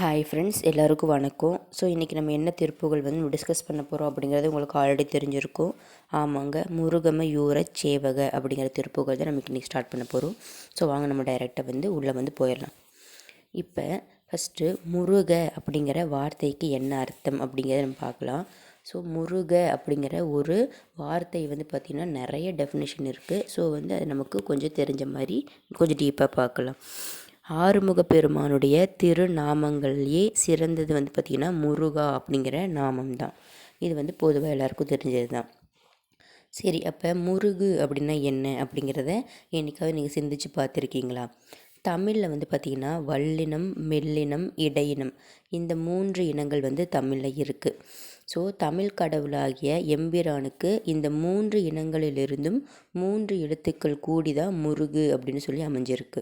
Hi friends எல்லாருக்கும் வணக்கம். So இன்றைக்கி நம்ம என்ன திருப்புகள் வந்து டிஸ்கஸ் பண்ண போகிறோம் அப்படிங்கிறது உங்களுக்கு ஆல்ரெடி தெரிஞ்சிருக்கும். ஆமாங்க முருகம யூர சேவக அப்படிங்கிற திருப்புகள் தான் நமக்கு இன்றைக்கி ஸ்டார்ட் பண்ண போகிறோம் ஸோ வாங்க நம்ம டைரெக்டாக வந்து உள்ளே வந்து போயிடலாம். இப்போ ஃபஸ்ட்டு முருக அப்படிங்கிற வார்த்தைக்கு என்ன அர்த்தம் அப்படிங்கிறத நம்ம பார்க்கலாம். ஸோ முருக அப்படிங்கிற ஒரு வார்த்தை வந்து பார்த்திங்கன்னா நிறைய டெஃபினேஷன் இருக்குது ஸோ வந்து அது நமக்கு கொஞ்சம் தெரிஞ்ச மாதிரி கொஞ்சம் டீப்பாக பார்க்கலாம். ஆறுமுக பெருமானுடைய திருநாமங்கள்லேயே சிறந்தது வந்து பார்த்திங்கன்னா முருகா அப்படிங்கிற நாமம் தான் இது வந்து பொதுவாக எல்லாருக்கும் தெரிஞ்சது தான் சரி அப்போ முருகு அப்படின்னா என்ன அப்படிங்கிறத என்னைக்காவது நீங்கள் சிந்திச்சு பார்த்துருக்கீங்களா? தமிழில் வந்து பார்த்திங்கன்னா வல்லினம் மெல்லினம் இடையினம். இந்த மூன்று இனங்கள் வந்து தமிழில் இருக்குது ஸோ தமிழ் கடவுளாகிய எம்பிரானுக்கு இந்த மூன்று இனங்களிலிருந்தும் மூன்று எழுத்துக்கள் கூடி தான் முருகு அப்படின்னு சொல்லி அமைஞ்சிருக்கு.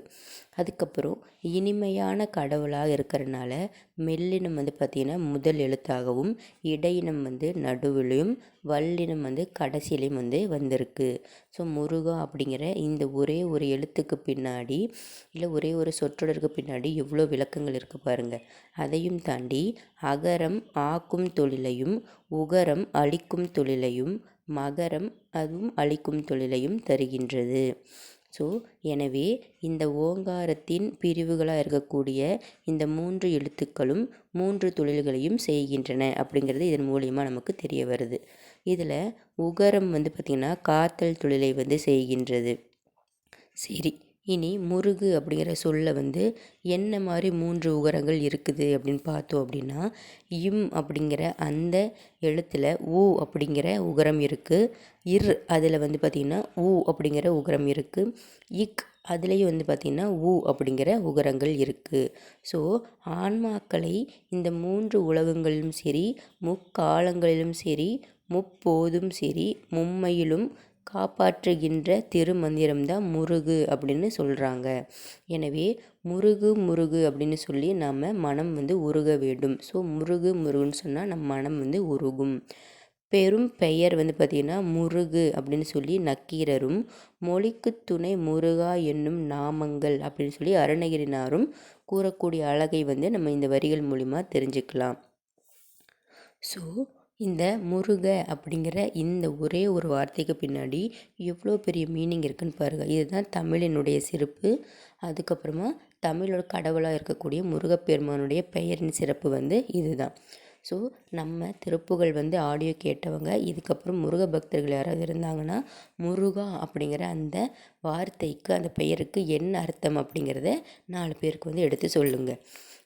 அதுக்கப்புறம் இனிமையான கடவுளாக இருக்கிறனால மெல்லினம் வந்து பார்த்திங்கன்னா முதல் எழுத்தாகவும் இடையினம் வந்து நடுவிலையும் வல்லினம் வந்து கடைசியிலையும் வந்து வந்திருக்கு. ஸோ முருகா அப்படிங்கிற இந்த ஒரே ஒரு எழுத்துக்கு பின்னாடி இல்லை ஒரே ஒரு சொற்றொடருக்கு பின்னாடி எவ்வளோ விளக்கங்கள் இருக்குது பாருங்கள் அதையும் தாண்டி அகரம் ஆக்கும் தொழிலையும் உகரம் அழிக்கும் தொழிலையும் மகரம் அதுவும் அழிக்கும் தொழிலையும் தருகின்றது. ஸோ எனவே இந்த ஓங்காரத்தின் பிரிவுகளாக இருக்கக்கூடிய இந்த மூன்று எழுத்துக்களும் மூன்று தொழில்களையும் செய்கின்றன அப்படிங்கிறது இதன் மூலியமாக நமக்கு தெரிய வருது. இதில் உகரம் வந்து பார்த்திங்கன்னா காத்தல் தொழிலை வந்து செய்கின்றது. சரி. இனி முருகு அப்படிங்கிற சொல்ல வந்து என்ன மாதிரி மூன்று உகரங்கள் இருக்குது அப்படின்னு பார்த்தோம் அப்படின்னா இம் அப்படிங்கிற அந்த எழுத்தில் ஊ அப்படிங்கிற உகரம் இருக்குது இர் அதில் வந்து பார்த்திங்கன்னா ஊ அப்படிங்கிற உகரம் இருக்குது இக் அதுலேயும் வந்து பார்த்திங்கன்னா ஊ அப்படிங்கிற உகரங்கள் இருக்குது ஸோ ஆன்மாக்களை இந்த மூன்று உலகங்களிலும் சரி முக்காலங்களிலும் சரி முப்போதும் சரி மும்மையிலும் காப்பாற்றுகின்ற திருமந்திரம்தான் முருகு அப்படின்னு சொல்கிறாங்க எனவே முருகு முருகு அப்படின்னு சொல்லி நாம் மனம் வந்து உருக வேண்டும். ஸோ முருகு முருகுன்னு சொன்னால் நம் மனம் வந்து உருகும். பெரும் பெயர் வந்து பார்த்திங்கன்னா முருகு அப்படின்னு சொல்லி நக்கீரரும் மொழிக்கு துணை முருகா என்னும் நாமங்கள் அப்படின்னு சொல்லி அருணகிரினாரும் கூறக்கூடிய அழகை வந்து நம்ம இந்த வரிகள் மூலிமா தெரிஞ்சுக்கலாம். ஸோ இந்த முருக அப்படிங்கிற இந்த ஒரே ஒரு வார்த்தைக்கு பின்னாடி எவ்வளோ பெரிய மீனிங் இருக்குன்னு பாருங்கள் இதுதான் தமிழினுடைய சிறப்பு. அதுக்கப்புறமா தமிழோட கடவுளாக இருக்கக்கூடிய முருகப்பெருமானுடைய பெயரின் சிறப்பு வந்து இதுதான். ஸோ நம்ம திருப்புகள் வந்து ஆடியோ கேட்டவங்க இதுக்கப்புறம் முருக பக்தர்கள் யாராவது இருந்தாங்கன்னா முருகா அப்படிங்கிற அந்த வார்த்தைக்கு அந்த பெயருக்கு என்ன அர்த்தம் அப்படிங்கிறத நாலு பேருக்கு வந்து எடுத்து சொல்லுங்கள்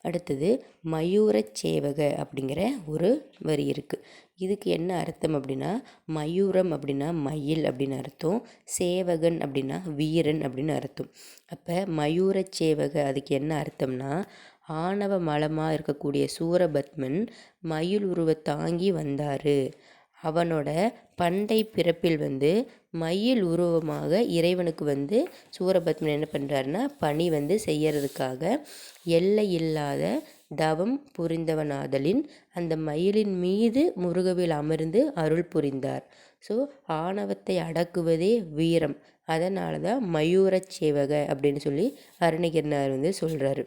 அடுத்தது மயூர சேவக அப்படிங்கிற ஒரு வரி இருக்குது இதுக்கு என்ன அர்த்தம் அப்படின்னா மயூரம் அப்படின்னா மயில் அப்படின்னு அர்த்தம் சேவகன் அப்படின்னா வீரன் அப்படின்னு அர்த்தம். அப்போ மயூர சேவக அதுக்கு என்ன அர்த்தம்னா ஆணவ மலமாக இருக்கக்கூடிய சூரபத்மன் மயில் உருவை தாங்கி வந்தார். அவனோட பண்டை பிறப்பில் வந்து மயில் உருவமாக இறைவனுக்கு வந்து சூரபத்மன் என்ன பண்ணுறாருன்னா பணி வந்து செய்யறதுக்காக எல்லை இல்லாத தவம் புரிந்தவனாதலின் அந்த மயிலின் மீது முருகவில் அமர்ந்து அருள் புரிந்தார். ஸோ ஆணவத்தை அடக்குவதே வீரம். அதனால தான் மயூரச் சேவக அப்படின்னு சொல்லி அருணகிரினார் வந்து சொல்கிறாரு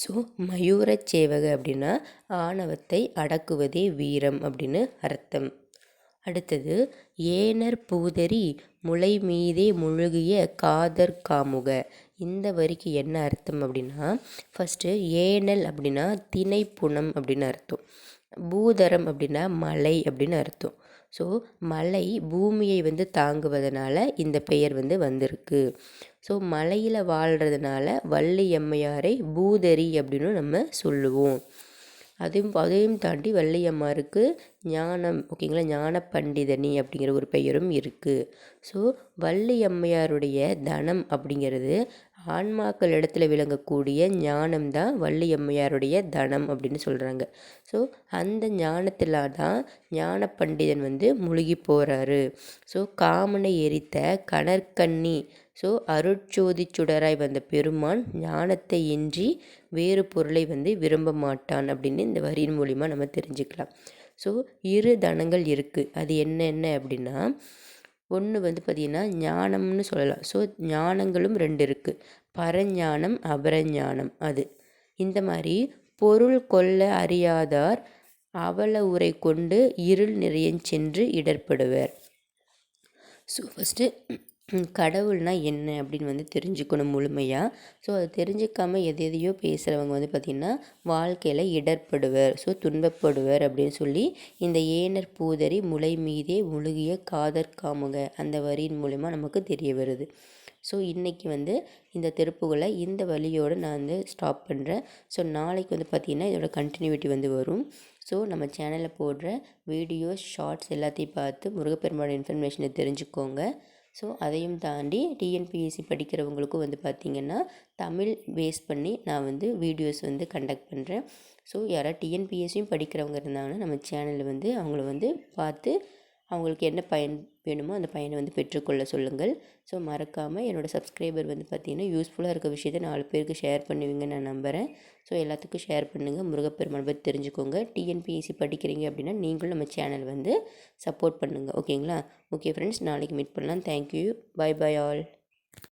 ஸோ மயூரச் சேவக அப்படின்னா ஆணவத்தை அடக்குவதே வீரம் அப்படின்னு அர்த்தம். அடுத்தது ஏனர் பூதரி முளை மீதே முழுகிய காதர் காமுக. இந்த வரிக்கு என்ன அர்த்தம் அப்படின்னா ஃபஸ்ட்டு ஏனல் அப்படின்னா திணைப்புணம் அப்படின்னு அர்த்தம். பூதரம் அப்படின்னா மலை அப்படின்னு அர்த்தம். ஸோ மலை பூமியை வந்து தாங்குவதனால இந்த பெயர் வந்து வந்திருக்கு. ஸோ மலையில் வாழ்கிறதுனால வள்ளி எம்மையாரை பூதரி அப்படின்னு நம்ம சொல்லுவோம். அதையும் அதையும் தாண்டி வள்ளியம்மாருக்கு ஞானம் ஓகேங்களா? ஞான பண்டிதனி அப்படிங்கிற ஒரு பெயரும் இருக்குது ஸோ வள்ளி அம்மையாருடைய தனம் அப்படிங்கிறது ஆன்மாக்கள் இடத்துல விளங்கக்கூடிய ஞானம் தான் வள்ளி அம்மையாருடைய தனம் அப்படின்னு சொல்கிறாங்க ஸோ அந்த ஞானத்தில் தான் ஞான பண்டிதன் வந்து முழுகி போகிறாரு ஸோ காமனை எரித்த கணற்கண்ணி ஸோ அருட்சோதி சுடராய் வந்த பெருமான் ஞானத்தை இன்றி வேறு பொருளை வந்து விரும்ப மாட்டான் அப்படின்னு இந்த வரியின் மூலிமா நம்ம தெரிஞ்சுக்கலாம். ஸோ இரு தனங்கள் இருக்குது அது என்னென்ன அப்படின்னா ஒன்று வந்து பார்த்திங்கன்னா ஞானம்னு சொல்லலாம். ஸோ ஞானங்களும் ரெண்டு இருக்குது பரஞானம் அபரஞானம் அது. இந்த மாதிரி பொருள் கொள்ள அறியாதார் அவல உரை கொண்டு இருள் நிறைய சென்று இடர்படுவர். ஸோ ஃபஸ்ட்டு கடவுள்னா என்ன அப்படின்னு வந்து தெரிஞ்சுக்கணும் முழுமையாக ஸோ அதை தெரிஞ்சுக்காமல் எது எதையோ பேசுகிறவங்க வந்து பார்த்திங்கன்னா வாழ்க்கையில் இடர்படுவர் ஸோ துன்பப்படுவர் அப்படின்னு சொல்லி இந்த ஏனர் பூதரி முளை மீதே முழுகிய காதற் காமுக அந்த வரியின் மூலிமா நமக்கு தெரிய வருது. ஸோ இன்றைக்கி வந்து இந்த திருப்புகளை இந்த வழியோடு நான் வந்து ஸ்டாப் பண்ணுறேன் ஸோ நாளைக்கு வந்து பார்த்திங்கன்னா இதோட கண்டினியூட்டி வந்து வரும். ஸோ நம்ம சேனலில் போடுற வீடியோஸ் ஷார்ட்ஸ் எல்லாத்தையும் பார்த்து முருகப்பெருமானோட இன்ஃபர்மேஷனை தெரிஞ்சுக்கோங்க. ஸோ அதையும் தாண்டி டிஎன்பிஎஸ்சி படிக்கிறவங்களுக்கும் வந்து பார்த்திங்கன்னா தமிழ் பேஸ் பண்ணி நான் வந்து வீடியோஸ் வந்து கண்டக்ட் பண்ணுறேன் ஸோ யாராவது டிஎன்பிஎஸ்சியும் படிக்கிறவங்க இருந்தாங்கன்னா நம்ம சேனலில் வந்து அவங்கள வந்து பார்த்து அவங்களுக்கு என்ன பயன் வேணுமோ அந்த பயனை வந்து பெற்றுக்கொள்ள சொல்லுங்கள். ஸோ மறக்காமல் என்னோடய சப்ஸ்கிரைபர் வந்து பார்த்திங்கன்னா யூஸ்ஃபுல்லாக இருக்க விஷயத்தை நாலு பேருக்கு ஷேர் பண்ணுவீங்கன்னு நான் நம்புகிறேன் ஸோ எல்லாத்துக்கும் ஷேர் பண்ணுங்கள் முருகப்பெருமான் பற்றி தெரிஞ்சுக்கோங்க. டிஎன்பிஎஸ்சி படிக்கிறீங்க அப்படின்னா நீங்களும் நம்ம சேனல் வந்து சப்போர்ட் பண்ணுங்கள் ஓகேங்களா? Okay friends. நாளைக்கு மீட் பண்ணலாம். Thank you. Bye bye all.